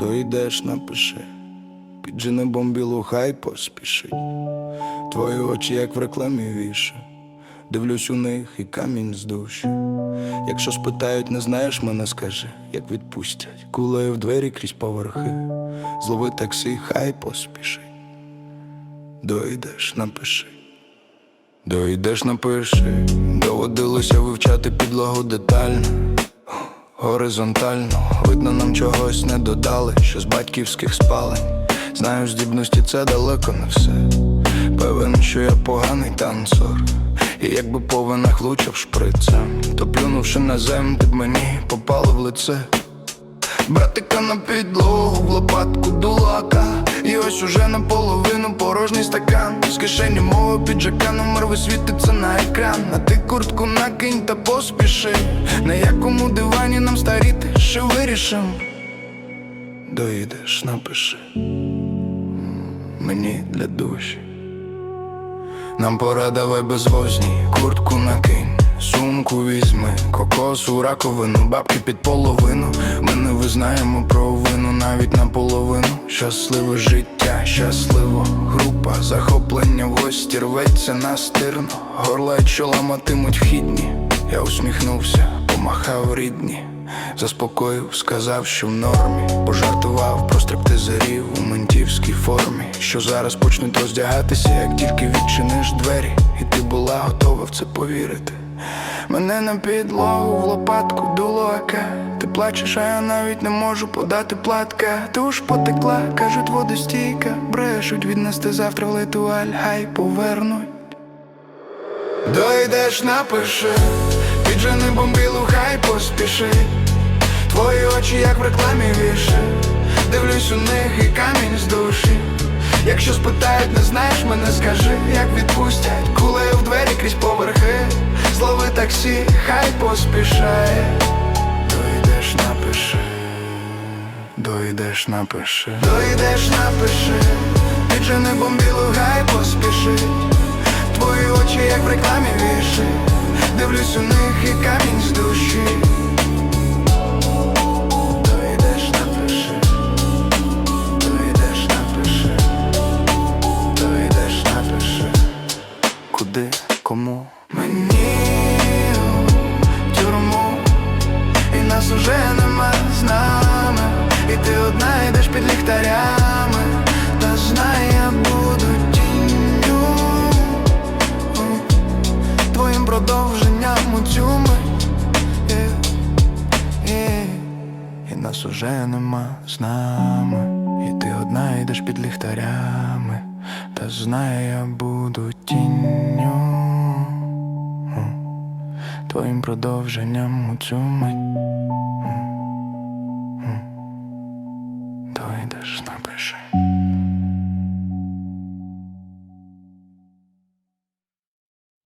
Дойдеш, напиши, піджени бомбілу, хай поспішить. Твої очі, як в рекламі віше, дивлюсь у них і камінь з душі. Якщо спитають, не знаєш мене, скажи, як відпустять, кулею в двері крізь поверхи, злови таксі, хай поспішить. Дойдеш, напиши. Дойдеш, напиши, доводилося вивчати підлогу детально, горизонтально, видно, нам чогось не додали, що з батьківських спалень. Знаю, здібності це далеко не все. Певен, що я поганий танцор. І якби по винах лучив шприцем, то плюнувши на землю, ти б мені попало в лице. Братика на підлогу, в лопатку дулака І ось уже наполовину порожній стакан. З кишені мого піджака номер висвітиться на екран. А ти куртку накинь та поспіши. На якому дивані нам старіти, що вирішим Доїдеш, напиши. Мені для душі. Нам пора давай безвозні, куртку накинь, сумку візьми, кокосу, раковину, бабки під половину. Ми не визнаємо провину навіть наполовину. Щасливе життя, щаслива група, захоплення в гості рветься настирно. Горла й чола матимуть вхідні. Я усміхнувся, помахав рідні. Заспокоїв, сказав, що в нормі Пожартував про стриптизерів у ментівській формі Що зараз почнуть роздягатися, як тільки відчиниш двері І ти була готова в це повірити Мене на підлогу в лопатку дулока Ти плачеш, а я навіть не можу подати платка. Ти уж потекла, кажуть, водостійка. Брешуть віднести завтра в летуаль, хай повернуть. Дойдеш, напиши, піджени бомбілу, хай поспішить Твої очі, як в рекламі віши. Дивлюсь у них і камінь з душі. Якщо спитають, не знаєш мене, скажи, як відпустять Кулею в двері крізь поверхи. Злови таксі, хай поспішає Дойдеш, напиши. Дойдеш, напиши. Піджени бомбілу, хай поспішить Твої очі, як в рекламі віши. Дивлюсь у них і камінь з душі. Дойдеш, напиши. Дойдеш, напиши. Дойдеш, напиши. Куди, кому? Мені у тюрму. І нас уже нема з І ти одна йдеш під ліхтарями Та знай, я буду тінню Твоїм продовженням у цю мить Є, є. І нас уже нема з нами. І ти одна йдеш під ліхтарями Та знай, я буду тінню Твоїм продовженням у цю мить теж напише.